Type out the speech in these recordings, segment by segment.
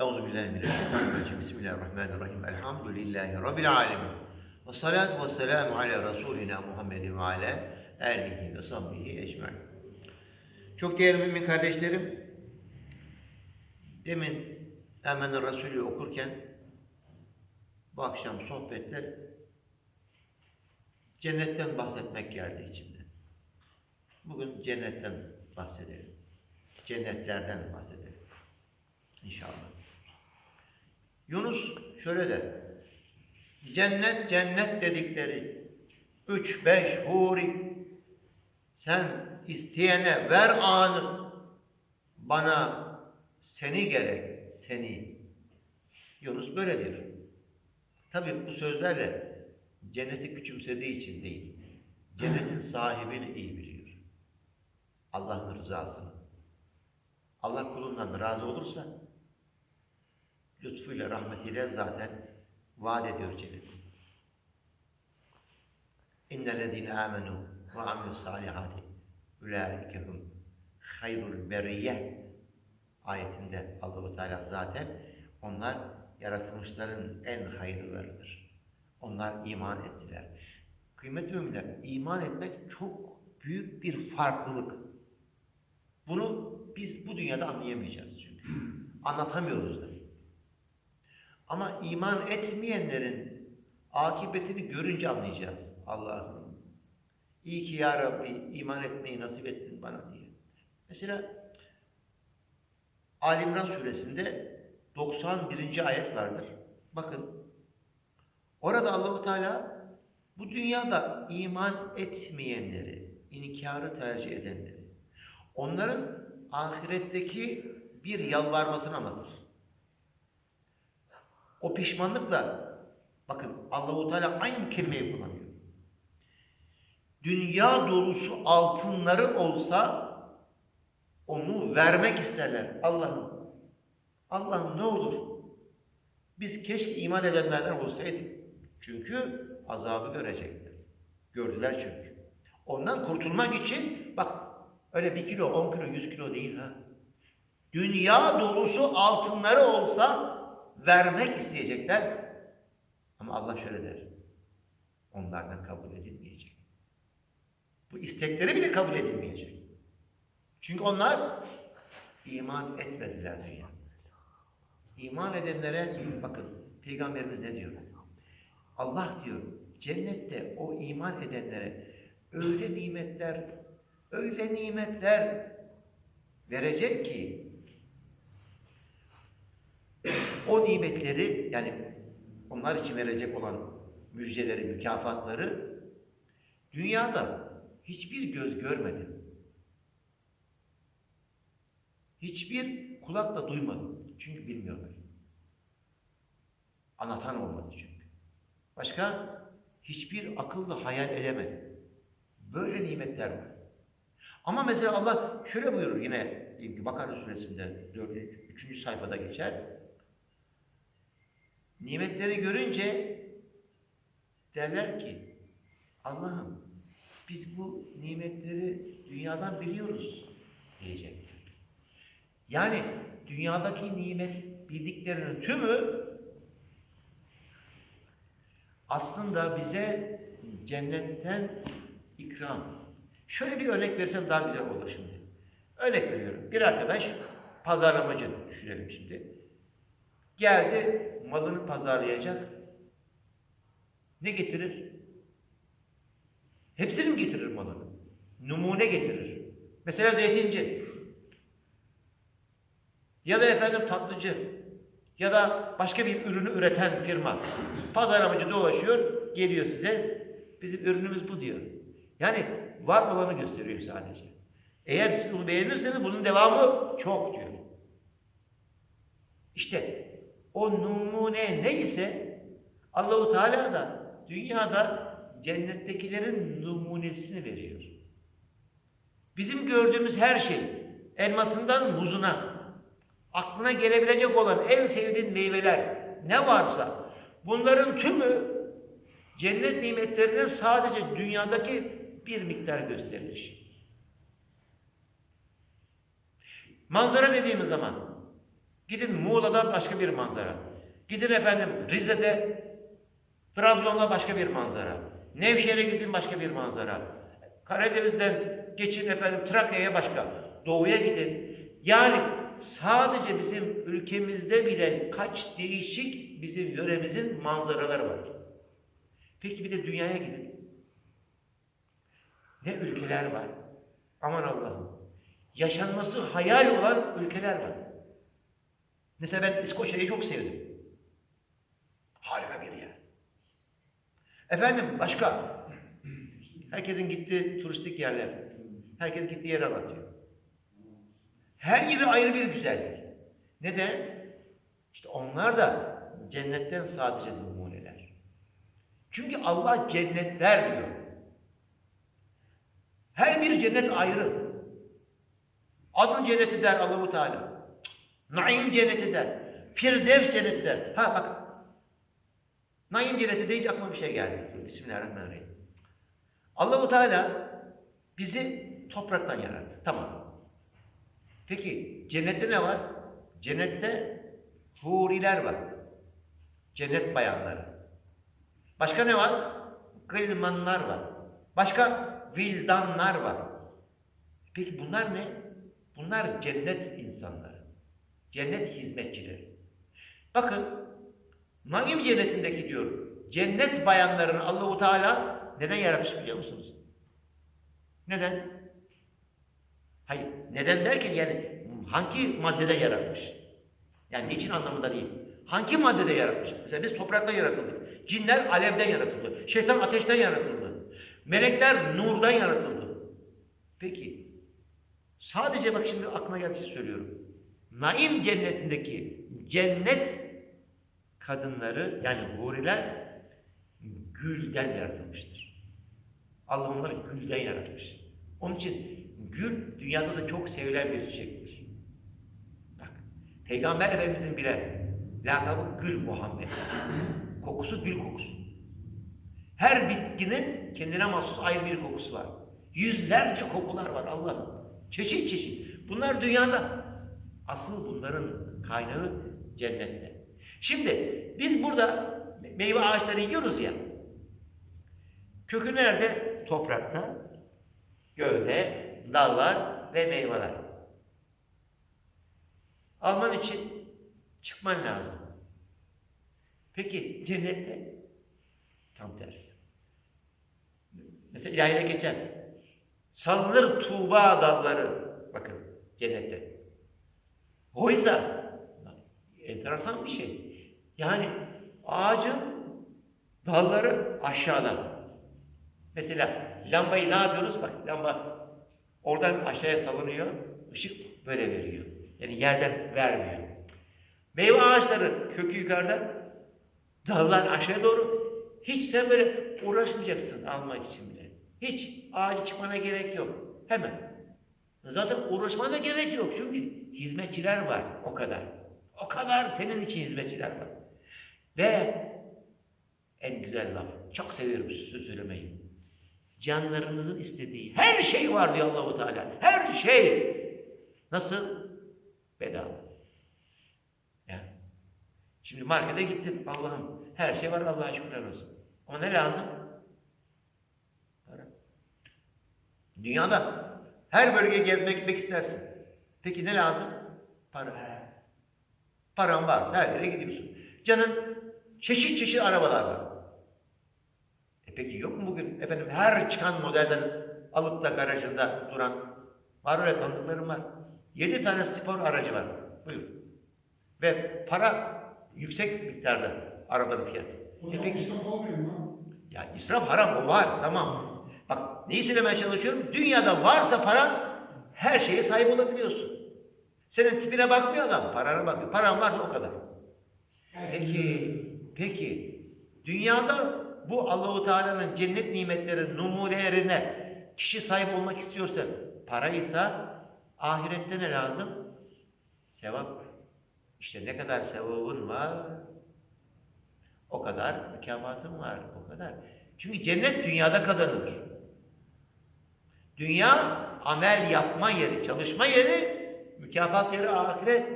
Euzu billahi mineşşeytanirracim. Bismillahirrahmanirrahim. Elhamdülillahi rabbil alamin. Ve salatu ve selamu ala Resulina Muhammedin ve ala alihi ve sahbihi ecmaîn. Çok değerli mümin kardeşlerim, demin Emen Resulü okurken bu akşam sohbette cennetten bahsetmek geldi içimde. Bugün cennetten bahsedelim. Cennetlerden bahsedelim. İnşallah. Yunus şöyle der. Cennet cennet dedikleri üç beş huri sen isteyene ver anı bana seni gerek seni. Yunus böyle diyor. Tabi bu sözlerle cenneti küçümsediği için değil. Cennetin sahibini iyi biliyor. Allah'ın rızasını. Allah kulundan razı olursa lütfuyla, rahmetiyle zaten vaat ediyor cennet. İnnellezîne âmenû ve amilussâlihâti ulâikehum hayrul beriyye ayetinde Allah-u Teala zaten onlar yaratılmışların en hayırlılarıdır. Onlar iman ettiler. Kıymetli müminler, iman etmek çok büyük bir farklılık. Bunu biz bu dünyada anlayamayacağız çünkü. Anlatamıyoruz da. Ama iman etmeyenlerin akıbetini görünce anlayacağız. Allah'ım iyi ki ya Rabbi iman etmeyi nasip ettin bana diye. Mesela Ali İmran suresinde 91. ayet vardır. Bakın. Orada Allahu Teala bu dünyada iman etmeyenleri, inkarı tercih edenleri, onların ahiretteki bir yalvarmasını anlatır. O pişmanlıkla bakın Allahu Teala aynı kelimeyi kullanıyor. Dünya dolusu altınları olsa onu vermek isterler. Allah'ım Allah'ım ne olur biz keşke iman edenlerden olsaydık. Çünkü azabı görecekler. Gördüler çünkü. Ondan kurtulmak için bak öyle bir kilo, on kilo, yüz kilo değil ha. Dünya dolusu altınları olsa vermek isteyecekler. Ama Allah şöyle der. Onlardan kabul edilmeyecek. Bu istekleri bile kabul edilmeyecek. Çünkü onlar iman etmediler dünya. İman edenlere bakın Peygamberimiz ne diyor? Allah diyor cennette o iman edenlere öyle nimetler, öyle nimetler verecek ki o nimetleri yani onlar için verecek olan müjdeleri, mükafatları dünyada hiçbir göz görmedi. Hiçbir kulak da duymadı. Çünkü bilmiyorlar. Anlatan olmadı çünkü. Başka hiçbir akılla hayal edemedi. Böyle nimetler var. Ama mesela Allah şöyle buyurur yine Bakara suresinde 4. 3. sayfada geçer. Nimetleri görünce derler ki Allah'ım biz bu nimetleri dünyadan biliyoruz diyecekler. Yani dünyadaki nimet bildiklerinin tümü aslında bize cennetten ikram. Şöyle bir örnek versem daha güzel olur şimdi. Örnek veriyorum. Bir arkadaş pazarlamacı düşünelim şimdi. Geldi malını pazarlayacak. Ne getirir? Hepsini mi getirir malını? Numune getirir. Mesela zeytinci. Ya da efendim tatlıcı. Ya da başka bir ürünü üreten firma. Pazarlamacı dolaşıyor, geliyor size. Bizim ürünümüz bu diyor. Yani var olanı gösteriyor sadece. Eğer siz bunu beğenirseniz bunun devamı çok diyor. İşte o numune neyse Allahu Teala da dünyada cennettekilerin numunesini veriyor. Bizim gördüğümüz her şey elmasından muzuna aklına gelebilecek olan en sevdiğin meyveler ne varsa bunların tümü cennet nimetlerinin sadece dünyadaki bir miktar gösterilir. Manzara dediğimiz zaman Gidin Muğla'da başka bir manzara. Gidin efendim Rize'de, Trabzon'da başka bir manzara. Nevşehir'e gidin başka bir manzara. Karadeniz'den geçin efendim Trakya'ya başka. Doğuya gidin. Yani sadece bizim ülkemizde bile kaç değişik bizim yöremizin manzaraları var. Peki bir de dünyaya gidin. Ne ülkeler var. Aman Allah'ım. Yaşanması hayal olan ülkeler var. Mesela ben İskoçya'yı çok sevdim. Harika bir yer. Efendim başka? Herkesin gittiği turistik yerler. Herkes gittiği yeri anlatıyor. Her yeri ayrı bir güzellik. Neden? İşte onlar da cennetten sadece numuneler. Çünkü Allah cennetler diyor. Her bir cennet ayrı. Adın cenneti der Allahu Teala. Naim cenneti der. Firdevs cenneti der. Ha bak. Naim cenneti deyince aklıma bir şey geldi. Bismillahirrahmanirrahim. Allahu Teala bizi topraktan yarattı. Tamam. Peki cennette ne var? Cennette huriler var. Cennet bayanları. Başka ne var? Gılmanlar var. Başka vildanlar var. Peki bunlar ne? Bunlar cennet insanları. Cennet hizmetçileri. Bakın Naim cennetindeki diyor. Cennet bayanlarını Allahu Teala neden yaratmış biliyor musunuz? Neden? Hayır. Neden derken yani hangi maddede yaratmış? Yani niçin anlamında değil. Hangi maddede yaratmış? Mesela biz topraktan yaratıldık. Cinler alevden yaratıldı. Şeytan ateşten yaratıldı. Melekler nurdan yaratıldı. Peki sadece bak şimdi aklıma geldi söylüyorum. Naim cennetindeki cennet kadınları yani huriler gülden yaratılmıştır. Allah onları gülden yaratmış. Onun için gül dünyada da çok sevilen bir çiçektir. Bak, Peygamber Efendimizin bile lakabı Gül Muhammed. Kokusu gül kokusu. Her bitkinin kendine mahsus ayrı bir kokusu var. Yüzlerce kokular var Allah. Çeşit çeşit. Bunlar dünyada. Asıl bunların kaynağı cennette. Şimdi biz burada meyve ağaçları yiyoruz ya. Kökü nerede? Toprakta. Gövde, dallar ve meyveler. Alman için çıkman lazım. Peki cennette tam tersi. Mesela ilahide geçen sallanır tuğba dalları bakın cennette. Oysa enteresan bir şey. Yani ağacın dalları aşağıda. Mesela lambayı ne yapıyoruz? Bak lamba oradan aşağıya salınıyor. ışık böyle veriyor. Yani yerden vermiyor. Meyve ağaçları kökü yukarıda. Dallar aşağıya doğru. Hiç sen böyle uğraşmayacaksın almak için bile. Hiç ağacı çıkmana gerek yok. Hemen. Zaten uğraşmana gerek yok. Çünkü hizmetçiler var. O kadar. O kadar senin için hizmetçiler var. Ve en güzel laf. Çok seviyorum size söylemeyi. Canlarınızın istediği her şey var diyor Allahu Teala. Her şey. Nasıl? Bedava. Ya. Şimdi markete gittin Allah'ım. Her şey var Allah'a şükürler olsun. Ama ne lazım? Para. Dünyada her bölgeye gezmek gitmek istersin. Peki ne lazım? Para. Paran varsa her yere gidiyorsun. Canın çeşit çeşit arabalar var. E peki yok mu bugün efendim her çıkan modelden alıp da garajında duran var öyle tanıdıklarım var. Yedi tane spor aracı var. Buyur. Ve para yüksek miktarda arabanın fiyatı. O E peki, israf olmuyor mu? ya israf haram o var tamam. Bak neyi söylemeye çalışıyorum? Dünyada varsa paran her şeye sahip olabiliyorsun. Senin tipine bakmıyor adam, parana bakıyor. Paran varsa o kadar. Peki, peki dünyada bu Allahu Teala'nın cennet nimetleri numunelerine kişi sahip olmak istiyorsa paraysa ahirette ne lazım? Sevap. İşte ne kadar sevabın var o kadar mükafatın var, o kadar. Çünkü cennet dünyada kazanılır. Dünya amel yapma yeri, çalışma yeri, mükafat yeri ahiret.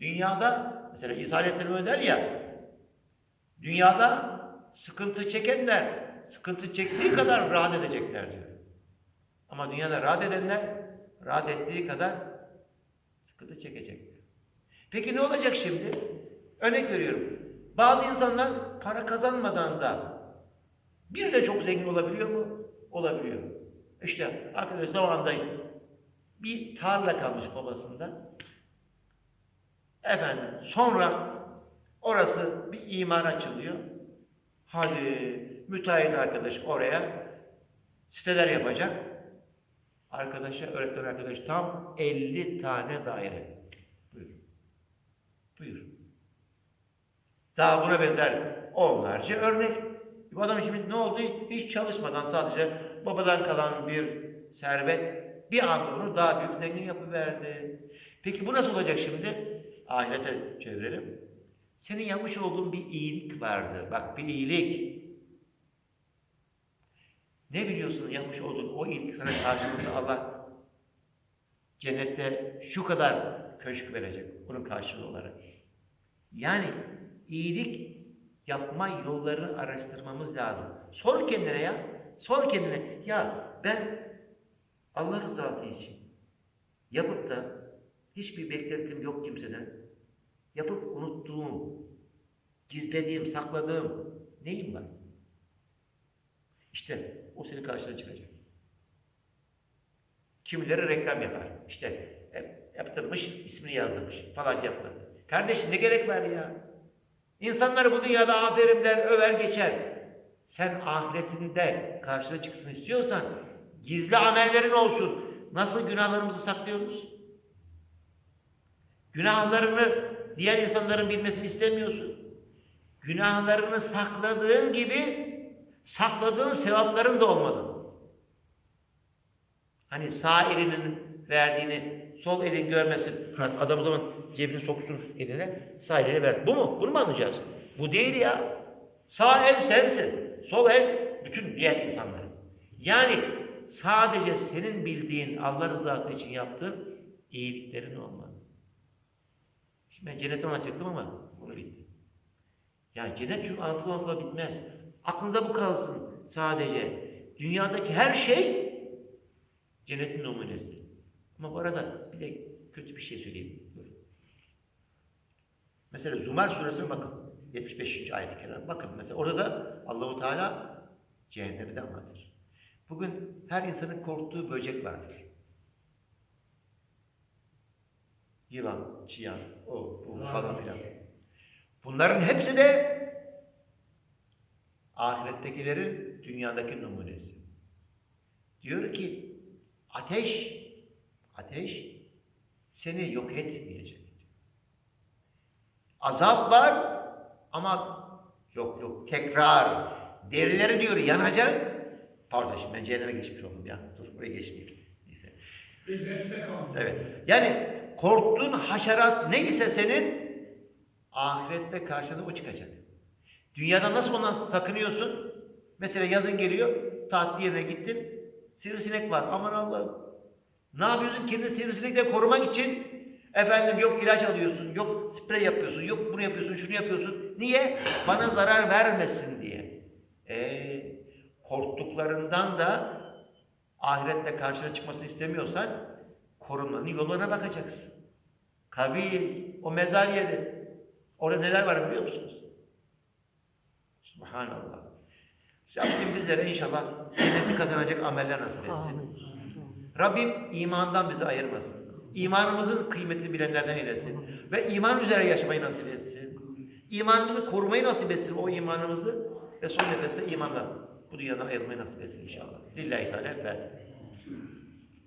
Dünyada mesela İsa Aleyhisselam der ya dünyada sıkıntı çekenler sıkıntı çektiği kadar rahat edecekler diyor. Ama dünyada rahat edenler rahat ettiği kadar sıkıntı çekecekler. Peki ne olacak şimdi? Örnek veriyorum. Bazı insanlar para kazanmadan da bir de çok zengin olabiliyor mu? Olabiliyor. İşte arkadaş zamanında bir tarla kalmış babasında. Efendim sonra orası bir imar açılıyor. Hadi müteahhit arkadaş oraya siteler yapacak. Arkadaşa, öğretmen arkadaş tam 50 tane daire. Buyur. Buyur. Daha buna benzer onlarca örnek. Bu adam şimdi ne oldu? Hiç çalışmadan sadece babadan kalan bir servet bir anda onu daha büyük zengin yapıverdi. Peki bu nasıl olacak şimdi? Ahirete çevirelim. Senin yapmış olduğun bir iyilik vardı. Bak bir iyilik. Ne biliyorsun yapmış olduğun o iyilik sana karşılığında Allah cennette şu kadar köşk verecek bunun karşılığı olarak. Yani iyilik yapma yollarını araştırmamız lazım. Sor kendine ya. Sor kendine. Ya ben Allah rızası için yapıp da hiçbir beklentim yok kimseden. Yapıp unuttuğum, gizlediğim, sakladığım neyim var? İşte o senin karşına çıkacak. Kimileri reklam yapar. İşte e, yaptırmış, ismini yazdırmış falan yaptırdı. Kardeşim ne gerek var ya? İnsanlar bu dünyada aferin der, över geçer. Sen ahiretinde karşına çıksın istiyorsan gizli amellerin olsun. Nasıl günahlarımızı saklıyoruz? Günahlarını diğer insanların bilmesini istemiyorsun. Günahlarını sakladığın gibi sakladığın sevapların da olmalı. Hani sağ elinin verdiğini sol elin görmesin. Ha, Adam o zaman cebini soksun eline, sağ eline ver. Bu mu? Bunu mu anlayacağız? Bu değil ya. Sağ el sensin. Sol el bütün diğer insanların. Yani sadece senin bildiğin Allah rızası için yaptığın iyiliklerin olmalı. Şimdi ben cenneti anlatacaktım ama bunu bitti. Ya cennet çünkü anlatıla anlatıla bitmez. Aklınıza bu kalsın sadece. Dünyadaki her şey cennetin numunesi. Ama bu arada bir de kötü bir şey söyleyeyim. Mesela Zumar suresine bakın. 75. ayet-i kerime. Bakın mesela orada Allahu Teala cehennemi de anlatır. Bugün her insanın korktuğu böcek vardır. Yılan, çıyan, o, bu falan filan. Bunların hepsi de ahirettekilerin dünyadaki numunesi. Diyor ki ateş ateş seni yok etmeyecek. Azap var ama yok yok tekrar derileri diyor yanacak. Pardon şimdi ben cehenneme geçmiş oldum ya. Dur buraya geçmeyeyim. Neyse. Evet. Yani korktuğun haşerat neyse senin ahirette karşına o çıkacak. Dünyada nasıl ondan sakınıyorsun? Mesela yazın geliyor, tatil yerine gittin, sivrisinek var. Aman Allah'ım. Ne yapıyorsun? Kendini sivrisinekten korumak için efendim yok ilaç alıyorsun, yok sprey yapıyorsun, yok bunu yapıyorsun, şunu yapıyorsun. Niye? Bana zarar vermesin diye. Ee, korktuklarından da ahirette karşına çıkmasını istemiyorsan korunmanın yollarına bakacaksın. Kabil, o mezar yeri. Orada neler var biliyor musunuz? Subhanallah. Rabbim bizlere inşallah cenneti kazanacak ameller nasip etsin. Rabbim imandan bizi ayırmasın. İmanımızın kıymetini bilenlerden eylesin. Ve iman üzere yaşamayı nasip etsin. İmanımızı korumayı nasip etsin o imanımızı. Ve son nefeste imanla bu dünyadan ayrılmayı nasip etsin inşallah. Lillahi Teala. Fatiha.